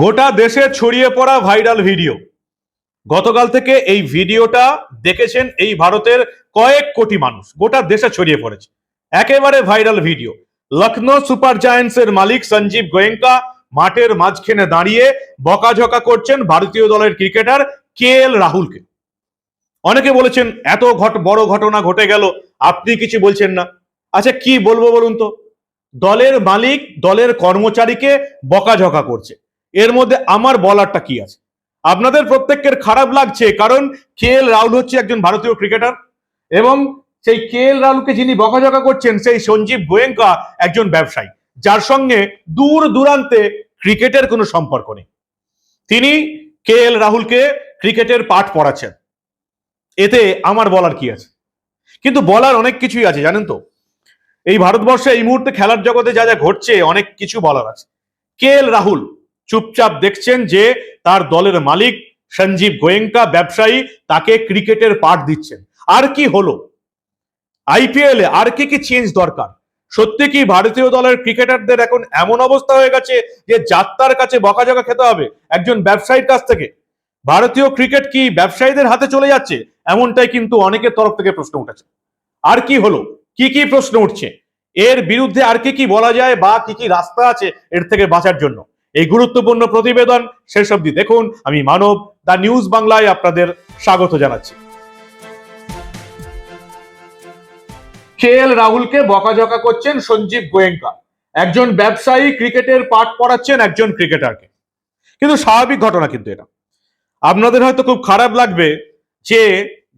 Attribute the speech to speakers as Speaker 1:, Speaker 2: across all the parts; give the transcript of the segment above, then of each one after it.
Speaker 1: গোটা দেশে ছড়িয়ে পড়া ভাইরাল ভিডিও। গতকাল থেকে এই ভিডিওটা দেখেছেন এই ভারতের কয়েক কোটি মানুষ। গোটা দেশে ছড়িয়ে পড়েছে। একেবারে ভাইরাল ভিডিও। লখনৌ সুপার জায়ান্টসের মালিক সঞ্জীব গোয়েঙ্কা মাঠের মাঝখানে দাঁড়িয়ে বকাঝকা করছেন ভারতীয় দলের ক্রিকেটার কে এল রাহুলকে। অনেকে বলেছেন, এত ঘট, বড় ঘটনা ঘটে গেল, আপনি কিছু বলছেন না। আচ্ছা কি বলব বলুন তো? দলের মালিক, দলের কর্মচারীকে বকাঝকা করছে। এর মধ্যে আমার বলারটা কি আছে? আপনাদের প্রত্যেকের খারাপ লাগছে, কারণ কে এল রাহুল হচ্ছে একজন ভারতীয় ক্রিকেটার এবং সেই কে এল রাহুলকে যিনি বকাঝকা করছেন, সেই সঞ্জীব গোয়েঙ্কা একজন ব্যবসায়ী। যার সঙ্গে দূর দূরান্তে ক্রিকেটের কোনো সম্পর্ক নেই। তিনি কে এল রাহুলকে ক্রিকেটের পাঠ পড়াচ্ছেন। এতে আমার বলার কি আছে? কিন্তু বলার অনেক কিছুই আছে, জানেন তো? এই ভারতবর্ষে এই মুহূর্তে খেলার জগতে যা যা ঘটছে, অনেক কিছু বলার আছে। কে এল রাহুল চুপচাপ দেখছেন যে তার দলের মালিক সঞ্জীব গোয়েঙ্কা ব্যবসায়ী তাকে ক্রিকেটের পাঠ দিচ্ছেন। আর কি হলো? আইপিএল এ আর কি কি চেঞ্জ দরকার? সত্যি কি ভারতীয় দলের ক্রিকেটারদের এখন এমন অবস্থা হয়ে গেছে যে যাত্রার কাছে বকাঝকা খেতে হবে একজন ব্যবসায়ীর কাছ থেকে? ভারতীয় ক্রিকেট কি ব্যবসায়ীদের হাতে চলে যাচ্ছে? এমনটাই কিন্তু অনেকের তরফ থেকে প্রশ্ন উঠেছে। আর কি হলো? কি কি প্রশ্ন উঠছে? এর বিরুদ্ধে আর কি কি বলা যায় বা কি কি রাস্তা আছে এর থেকে বাঁচার জন্য? এই গুরুত্বপূর্ণ প্রতিবেদন শেষ অবধি দেখুন। আমি মানব, দা নিউজ বাংলায় আপনাদের স্বাগত জানাচ্ছি। কে এল রাহুলকে বকাঝকা করছেন সঞ্জীব গোয়েঙ্কা। একজন ব্যবসায়ী ক্রিকেটের পাঠ পড়াচ্ছেন একজন ক্রিকেটারকে। কিন্তু স্বাভাবিক ঘটনা কিন্তু এটা। আপনাদের হয়তো খুব খারাপ লাগবে যে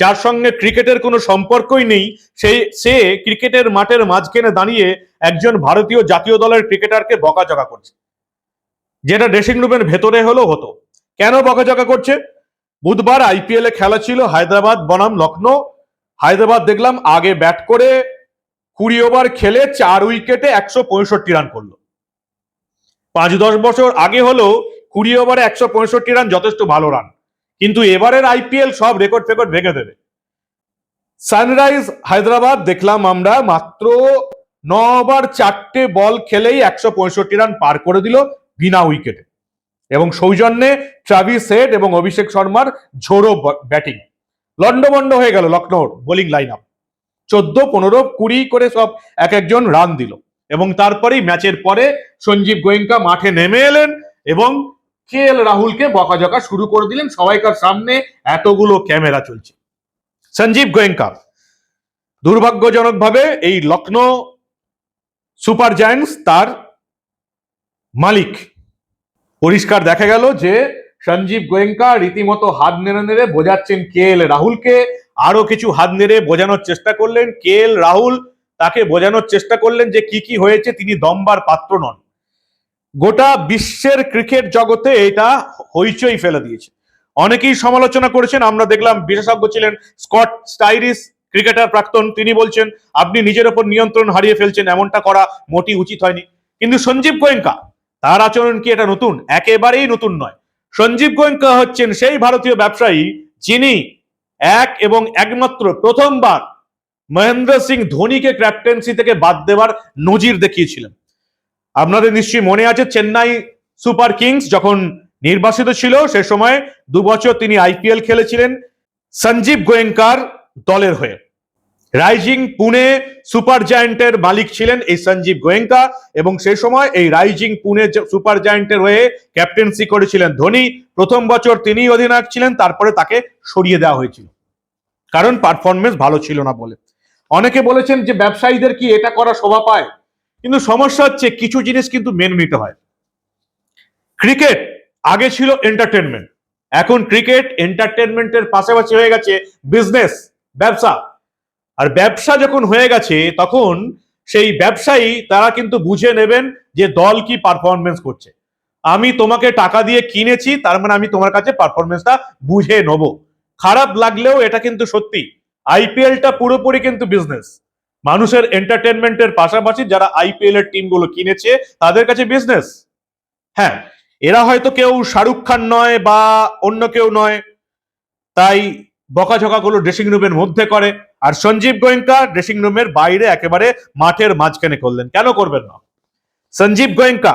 Speaker 1: যার সঙ্গে ক্রিকেটের কোনো সম্পর্কই নেই, সেই, সে ক্রিকেটের মাঠের মাঝখানে দাঁড়িয়ে একজন ভারতীয় জাতীয় দলের ক্রিকেটারকে বকাঝকা করছে। যেটা ড্রেসিং রুমের ভেতরে হলেও হতো। কেন বকাঝকা করছে? বুধবার আইপিএল এ খেলা ছিল হায়দ্রাবাদ, বনাম লখনৌ হায়দ্রাবাদ দেখলাম আগে ব্যাট করে কুড়ি ওভার খেলে চার উইকেটে একশো পঁয়ষট্টি রান করল। পাঁচ দশ বছর আগে হলেও কুড়ি ওভারে একশো পঁয়ষট্টি রান যথেষ্ট ভালো রান কিন্তু এবারের আইপিএল সব রেকর্ড ফেকর্ড ভেঙে দেবে। সানরাইজ হায়দ্রাবাদ দেখলাম আমরা মাত্র ন ওভার চারটে বল খেলেই একশো পঁয়ষট্টি রান পার করে দিল। বিনা উইকেটে এবং সৌজন্যে ট্রাভিস হেড এবং অভিষেক শর্মার ঝোড়ো ব্যাটিং লন্ডভন্ড হয়ে গেল লখনৌর বোলিং লাইন আপ চোদ্দ, পনেরো, কুড়ি করে সব এক একজন রান দিল। এবং তারপরেই ম্যাচের পরে সঞ্জীব গোয়েঙ্কা মাঠে নেমে এলেন এবং কে এল রাহুলকে বকাঝকা শুরু করে দিলেন। সবাইকার সামনে এতগুলো ক্যামেরা চলছে। সঞ্জীব গোয়েঙ্কা, দুর্ভাগ্যজনকভাবে এই লখনৌ সুপার জায়ান্টস তার মালিক। পরিষ্কার দেখা গেল যে সঞ্জীব গোয়েঙ্কা রীতিমতো হাত নেড়ে নেড়ে বোঝাচ্ছেন কে এল রাহুলকে। আরও কিছু হাত নেড়ে বোঝানোর চেষ্টা করলেন। কে এল রাহুল তাকে বোঝানোর চেষ্টা করলেন যে কি কি হয়েছে, তিনি দমবার পাত্র নন। গোটা বিশ্বের ক্রিকেট জগতে এটা হইচই ফেলে দিয়েছে। অনেকেই সমালোচনা করেছেন, আমরা দেখলাম বিশেষজ্ঞ ছিলেন স্কট স্টাইরিস ক্রিকেটার প্রাক্তন, তিনি বলছেন, আপনি নিজের ওপর নিয়ন্ত্রণ হারিয়ে ফেলছেন, এমনটা করা মোটি উচিত হয়নি। কিন্তু সঞ্জীব গোয়েঙ্কা তার আচরণ কি এটা নতুন? একেবারেই নতুন নয়। সঞ্জীব গোয়েঙ্কা হচ্ছেন সেই ভারতীয় ব্যবসায়ী যিনি এক এবং একমাত্র প্রথমবার মহেন্দ্র সিং ধোনিকে ক্যাপ্টেন্সি থেকে বাদ দেওয়ার নজির দেখিয়েছিলেন। আপনাদের নিশ্চয়ই মনে আছে চেন্নাই সুপার কিংস যখন নির্বাসিত ছিল, সে সময় দু বছর তিনি আইপিএল খেলেছিলেন সঞ্জীব গোয়েঙ্কার দলের হয়ে। রাইজিং পুনে সুপার জায়ান্টের মালিক ছিলেন এই সঞ্জীব গোয়েঙ্কা এবং সেই সময় এই রাইজিং পুনে সুপার জায়ান্টের হয়ে ক্যাপ্টেন্সি করেছিলেন ধোনি। প্রথম বছর তিনি অধিনায়ক ছিলেন, তারপরে তাকে সরিয়ে দেওয়া হয়েছিল। কারণ পারফরমেন্স ভালো ছিল না বলে। অনেকে বলেছেন যে ব্যবসায়ীদের কি এটা করা শোভা পায়? কিন্তু সমস্যা হচ্ছে কিছু জিনিস কিন্তু মেনে নিতে হয়। ক্রিকেট আগে ছিল এন্টারটেনমেন্ট এখন ক্রিকেট এন্টারটেনমেন্টের পাশাপাশি হয়ে গেছে বিজনেস ব্যবসা। আর ব্যবসা যখন হয়ে গেছে, তখন সেই ব্যবসায়ী তারা কিন্তু বুঝে নেবেন যে দল কি পারফরমেন্স করছে। আমি তোমাকে টাকা দিয়ে কিনেছি, তার মানে আমি তোমার কাছে পারফরমেন্সটা বুঝে নেব। খারাপ লাগলেও এটা কিন্তু সত্যি। আইপিএলটা পুরোপুরি কিন্তু বিজনেস মানুষের এন্টারটেনমেন্টের পাশাপাশি যারা আইপিএল এর টিমগুলো কিনেছে, তাদের কাছে বিজনেস হ্যাঁ এরা হয়তো কেউ শাহরুখ খান নয় বা অন্য কেউ নয়, তাই বকাঝকাগুলো ড্রেসিং রুমের মধ্যে করে। আর সঞ্জীব গোয়েঙ্কা ড্রেসিং রুমের বাইরে একেবারে মাঠের মাঝখানে করলেন। কেন করবেন না? সঞ্জীব গোয়েঙ্কা,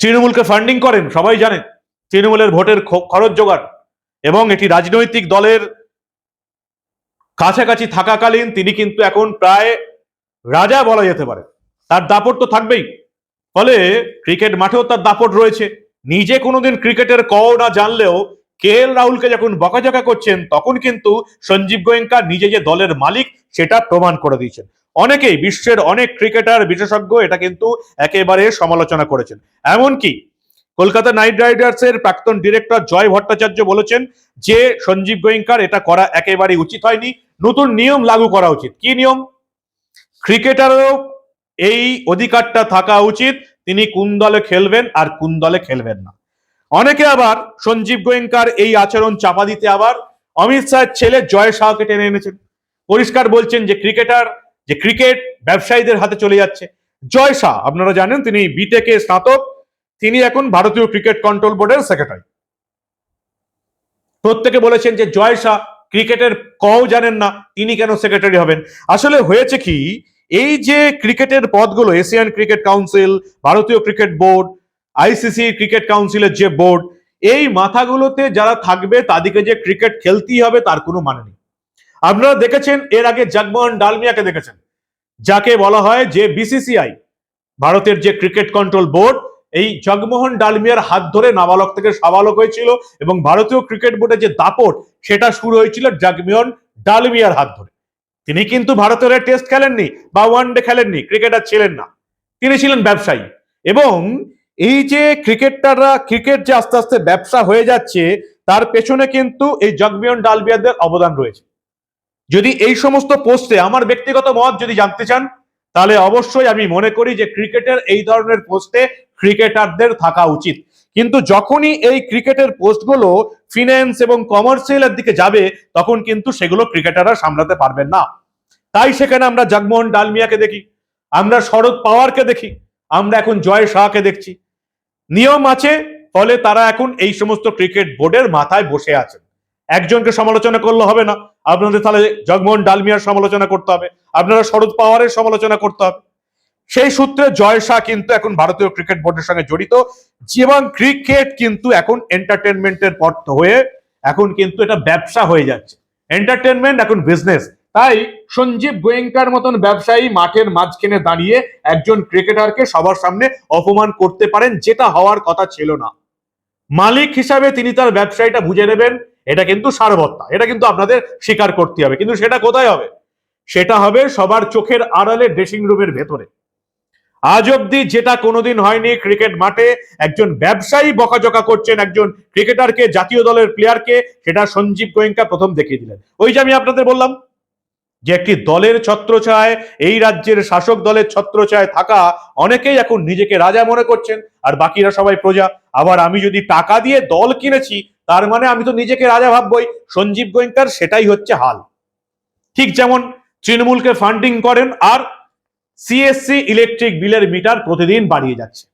Speaker 1: তৃণমূলকে ফান্ডিং করেন, সবাই জানেন, তৃণমূলের ভোটের খরচ জোগাড় এবং এটি রাজনৈতিক দলের কাছাকাছি থাকাকালীন তিনি কিন্তু এখন প্রায় রাজা বলা যেতে পারে। তার দাপট তো থাকবেই। ফলে ক্রিকেট মাঠেও তার দাপট রয়েছে। নিজে কোনোদিন ক্রিকেটের ক না জানলেও কে এল রাহুলকে যখন বকাঝকা করছেন, তখন কিন্তু সঞ্জীব গোয়েঙ্কা নিজে যে দলের মালিক, সেটা প্রমাণ করে দিয়েছেন। অনেকেই, বিশ্বের অনেক ক্রিকেটার, বিশেষজ্ঞ, এটা কিন্তু একেবারে সমালোচনা করেছেন। এমনকি কলকাতা নাইট রাইডার্সের প্রাক্তন ডিরেক্টর জয় ভট্টাচার্য বলেছেন যে সঞ্জীব গোয়েঙ্কার এটা করা একেবারে উচিত হয়নি, নতুন নিয়ম লাগু করা উচিত। কি নিয়ম? ক্রিকেটারও এই অধিকারটা থাকা উচিত, তিনি কোন দলে খেলবেন আর কোন দলে খেলবেন না। অনেকে আবার সঞ্জীব গোয়েঙ্কার এই আচরণ চাপা দিতে আবার অমিত শাহের ছেলে জয় শাহকে টেনে এনেছেন। পরিষ্কার বলছেন যে ক্রিকেটার, যে ক্রিকেট ব্যবসায়ীদের হাতে চলে যাচ্ছে। জয় শাহ, আপনারা জানেন তিনি বিটেকে স্নাতক, তিনি এখন ভারতীয় ক্রিকেট কন্ট্রোল বোর্ডের সেক্রেটারি। প্রত্যেকে বলেছেন যে জয় শাহ ক্রিকেটের কও জানেন না, তিনি কেন সেক্রেটারি হবেন। আসলে হয়েছে কি, এই যে ক্রিকেটের পদগুলো, এশিয়ান ক্রিকেট কাউন্সিল, ভারতীয় ক্রিকেট বোর্ড আইসিসি ক্রিকেট কাউন্সিলের যে বোর্ড এই মাথাগুলোতে যারা থাকবে, তাদেরকে যে ক্রিকেট খেলতেই হবে, তার কোনো মানে নেই। আপনারা দেখেছেন, এর আগে জগমোহন ডালমিয়াকে দেখেছেন? যাকে বলা হয় যে বিসিসিআই ভারতের যে ক্রিকেট কন্ট্রোল বোর্ড এই জগমোহন ডালমিয়ার হাত ধরে নাবালক থেকে সাবালক হয়েছিল এবং ভারতীয় ক্রিকেট বোর্ডের যে দাপট, সেটা শুরু হয়েছিল জগমোহন ডালমিয়ার হাত ধরে। তিনি কিন্তু ভারতের টেস্ট খেলেননি, বা ওয়ান ডে খেলেননি ক্রিকেটার ছিলেন না। তিনি ছিলেন ব্যবসায়ী। এবং এই যে ক্রিকেটাররা ক্রিকেট যে আস্তে আস্তে ব্যবসা হয়ে যাচ্ছে, তার পেছনে কিন্তু এই জগমিয়ন ডালবিয়াদের অবদান রয়েছে। যদি এই সমস্ত পোস্টে আমার ব্যক্তিগত মত যদি জানতে চান, তাহলে অবশ্যই আমি মনে করি যে ক্রিকেটের এই ধরনের পোস্টে ক্রিকেটারদের থাকা উচিত। কিন্তু যখনই এই ক্রিকেটের পোস্টগুলো ফিন্যান্স এবং কমার্শিয়ালের দিকে যাবে, তখন কিন্তু সেগুলো ক্রিকেটাররা সামলাতে পারবেন না। তাই সেখানে আমরা জগমোহন ডালমিয়াকে দেখি, আমরা শরৎ পাওয়ারকে দেখি, আমরা এখন জয় শাহকে দেখছি। নিয়ম আছে, ফলে তারা এখন এই সমস্ত ক্রিকেট বোর্ডের মাথায় বসে আছেন। একজনকে সমালোচনা করলে হবে না। আপনাদের তাহলে জগমোহন ডালমিয়ার সমালোচনা করতে হবে, আপনারা শরদ পাওয়ারের সমালোচনা করতে হবে। সেই সূত্রে জয় শাহ কিন্তু এখন ভারতীয় ক্রিকেট বোর্ডের সঙ্গে জড়িত। এবং ক্রিকেট কিন্তু এখন এন্টারটেনমেন্টের পথ হয়ে এখন কিন্তু এটা ব্যবসা হয়ে যাচ্ছে। এন্টারটেনমেন্ট এখন বিজনেস তাই সঞ্জীব গোয়েঙ্কার মতন ব্যবসায়ী মাঠের মাঝখানে দাঁড়িয়ে একজন ক্রিকেটারকে সবার সামনে অপমান করতে পারেন, যেটা হওয়ার কথা ছিল না। মালিক হিসাবে তিনি তার ব্যবসায়ীটা বুঝে নেবেন, এটা কিন্তু সারবত্তা, এটা কিন্তু আপনাদের স্বীকার করতে হবে। কিন্তু সেটা কোথায় হবে? সেটা হবে সবার চোখের আড়ালে ড্রেসিং রুমের ভেতরে। আজ অব্দি যেটা কোনোদিন হয়নি ক্রিকেট মাঠে, একজন ব্যবসায়ী বকাঝকা করছেন একজন ক্রিকেটারকে, জাতীয় দলের প্লেয়ারকে সেটা সঞ্জীব গোয়েঙ্কা প্রথম দেখিয়ে দিলেন। ওই যে আমি আপনাদের বললাম যে একটি দলের ছত্রছায় এই রাজ্যের শাসক দলের ছত্রছায় থাকা অনেকেই এখন নিজেকে রাজা মনে করছেন, আর বাকিরা সবাই প্রজা। আবার আমি যদি টাকা দিয়ে দল কিনেছি, তার মানে আমি তো নিজেকে রাজা ভাববই। সঞ্জীব গোয়েঙ্কার সেটাই হচ্ছে হাল। ঠিক যেমন তৃণমূলকে ফান্ডিং করেন, আর সিএসসি ইলেকট্রিক বিলের মিটার প্রতিদিন বাড়িয়ে যাচ্ছে।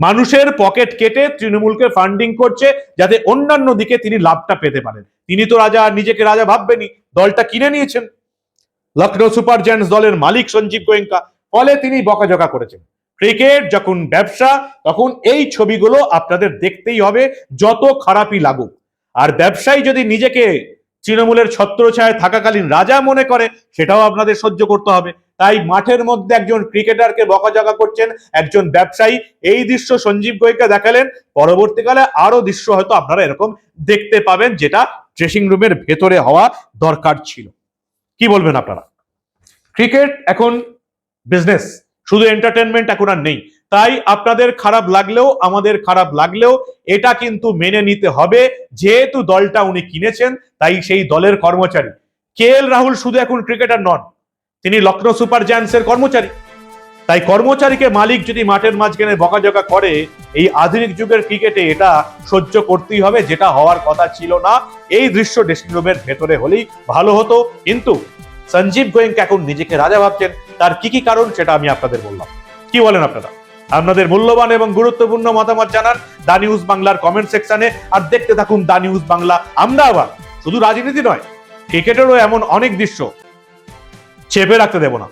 Speaker 1: মানুষের পকেট কেটে তৃণমূলকে ফান্ডিং করছে, যাতে অন্যান্য দিকে তিনি লাভটা পেতে পারেন। তিনি তো রাজা নিজেকে রাজা ভাববেনই। দলটা কিনে নিয়েছেন। লখনৌ সুপার জায়ান্টস দলের মালিক সঞ্জীব গোয়েঙ্কা। ফলে তিনি বকাঝকা করেছেন। ক্রিকেট যখন ব্যবসা, তখন এই ছবিগুলো আপনাদের দেখতেই হবে, যত খারাপই লাগুক। আর ব্যবসায়ী যদি নিজেকে তৃণমূলের ছত্রছায়ায় থাকাকালীন রাজা মনে করে, সেটাও আপনাদের সহ্য করতে হবে। তাই মাঠের মধ্যে একজন ক্রিকেটারকে বকাঝকা করছেন একজন ব্যবসায়ী। এই দৃশ্য সঞ্জীব গোয়েঙ্কা দেখালেন। পরবর্তীকালে আরও দৃশ্য হয়তো আপনারা এরকম দেখতে পাবেন, যেটা ড্রেসিং রুমের ভেতরে হওয়া দরকার ছিল। কি বলবেন আপনারা? ক্রিকেট এখন বিজনেস শুধু এন্টারটেনমেন্ট এখন আর নেই। তাই আপনাদের খারাপ লাগলেও, আমাদের খারাপ লাগলেও এটা কিন্তু মেনে নিতে হবে। যেহেতু দলটা উনি কিনেছেন, তাই সেই দলের কর্মচারী। কে রাহুল শুধু এখন ক্রিকেটার নন, তিনি লখনৌ সুপার জায়ান্টসের কর্মচারী। তাই কর্মচারীকে মালিক যদি মাঠের মাঝখানে বকাঝকা করে, এই আধুনিক যুগের ক্রিকেটে এটা সহ্য করতেই হবে, যেটা হওয়ার কথা ছিল না। এই দৃশ্য ড্রেসিং রুমের ভেতরে হলেই ভালো হতো। কিন্তু সঞ্জীব গোয়েঙ্কা এখন নিজেকে রাজা ভাবছেন। তার কি কি কারণ সেটা আমি আপনাদের বললাম। কি বলেন আপনারা? আপনাদের মূল্যবান এবং গুরুত্বপূর্ণ মতামত জানান দা নিউজ বাংলার কমেন্ট সেকশনে আর দেখতে থাকুন দা নিউজ বাংলা। আমরা আবার শুধু রাজনীতি নয় ক্রিকেটেরও এমন অনেক দৃশ্য। চেপে রাখতে দেব না।